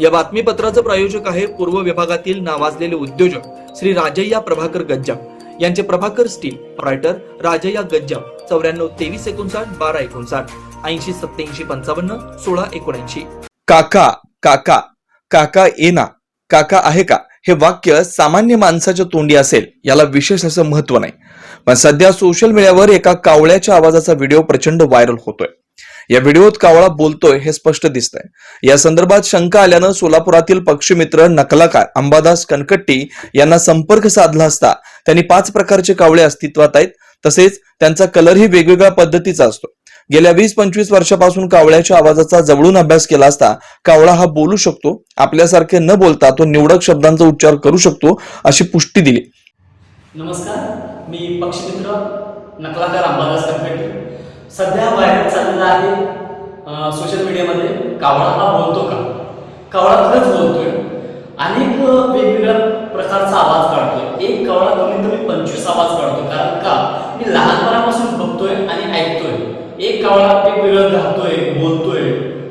या बातमीपत्राचं प्रायोजक आहे पूर्व विभागातील नावाजलेले उद्योजक श्री राजय्या प्रभाकर गज्जाम. यांचे प्रभाकर स्टील रायटर राजय्या गज्जाम. चौऱ्याण्णव तेवीस एकोणसाठ बारा एकोणसाठ. ऐंशी सत्याऐंशी पंचावन्न सोळा एकोणऐंशी. काका काका काका येना. काका आहे का? हे वाक्य सामान्य माणसाच्या तोंडी असेल याला विशेष असं महत्त्व नाही. पण सध्या सोशल मीडियावर एका कावळ्याच्या आवाजाचा व्हिडिओ प्रचंड व्हायरल होतोय. या व्हिडिओत कावळा बोलतोय हे स्पष्ट दिसतंय. या संदर्भात शंका आल्यानं सोलापुरातील पक्षीमित्र नकलाकार अंबादास कनकट्टी यांना संपर्क साधला असता त्यांनी पाच प्रकारचे कावळे अस्तित्वात आहेत. तसेच त्यांचा कलरही वेगवेगळ्या पद्धतीचा असतो. गेल्या वीस पंचवीस वर्षापासून कावळ्याच्या आवाजाचा जवळून अभ्यास केला असता कावळा हा बोलू शकतो आपल्यासारखे न बोलता तो निवडक शब्दांचा उच्चार करू शकतो अशी पुष्टी दिली. नमस्कार मी पक्षमित्र नकलाकार अंबादास कनकटे सध्या व्हायरल चाललेला आहे सोशल मीडियामध्ये कावळा हा बोलतो का? कावळा खरंच बोलतोय. अनेक वेगवेगळ्या प्रकारचा आवाज काढतोय. एक कावळा कमीत कमी पंचवीस आवाज काढतो कारण का? मी लहानपणापासून बघतोय आणि ऐकतोय. एक कावळा वेगवेगळं गातोय बोलतोय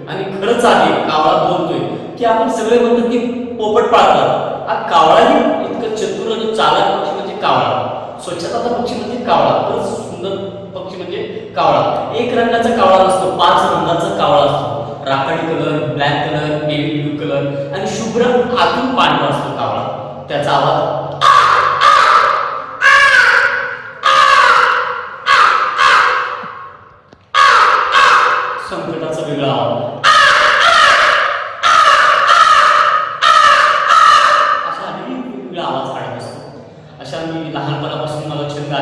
आणि खरंच आहे कावळा बोलतोय. की आपण सगळे म्हणतो की पोपट पाळतात. हा कावळाही इतकं चतुर आणि चालक पक्षी म्हणजे कावळा. स्वच्छता पक्षी म्हणजे कावळा. खरंच कावळा. एक रंगाचा कावळा नसतो पाच रंगाचा कावळा असतो. राखाडी colour black colour navy blue colour आणि शुभ्र आतून पांढरा असतो कावळा. त्याचा आवाज संकटाचा वेगळा आवाज अशा अनेक वेगवेगळा आवाज काढत असतो अशा मी लहानपणापासून मला छंद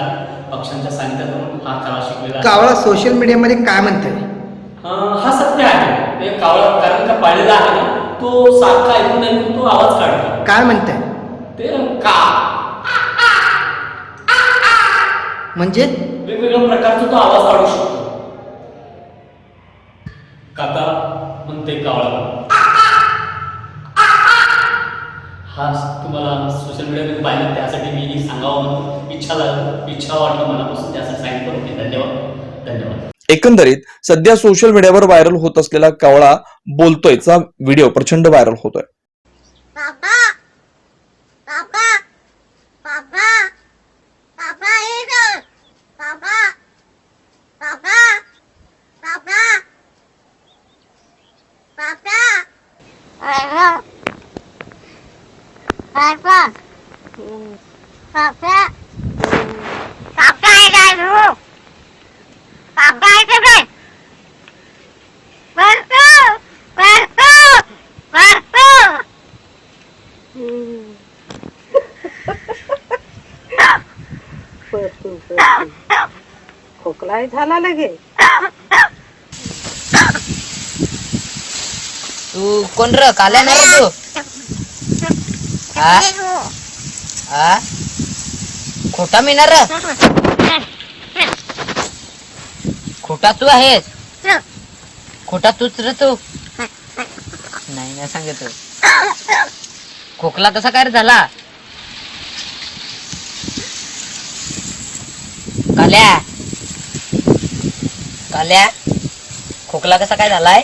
हा कला शिकलेला. कावळा सोशल मीडियामध्ये काय म्हणतोय? अं, हा सत्य आहे. ते कावळा कारण का पाळलेला आहे ना तो सारखा ऐकून ऐकून तो आवाज काढतो. काय म्हणतोय? ते का? म्हणजे? वेगवेगळ्या प्रकारचा तो आवाज काढू शकतो. काका म्हणते कावळा. हा तुम्हाला सोशल मीडियामध्ये पाहिलं त्यासाठी मी सांगावं म्हणून इच्छा इच्छा वाटलं मनापासून त्यासाठी सांगितलं होते धन्यवाद. धन्यवाद. एकंदरीत सध्या सोशल मीडियावर व्हायरल होत असलेला कावळा बोलतोयचा व्हिडिओ प्रचंड व्हायरल होतोय. Papa! Papa. Papa. Papa आहे काय तू? Papa आहे का काय? परतो परतो परतो परतू परतू खोकलाही झाला लगे तू कोण र काल्या ना रे तू हा? खोटा मिळणार खोटा तू आहेस? खोटा तूच रे तू? नाही ना सांगत. खोकला कसा काय झाला? काल्या? काल्या? खोकला कसा काय झालाय?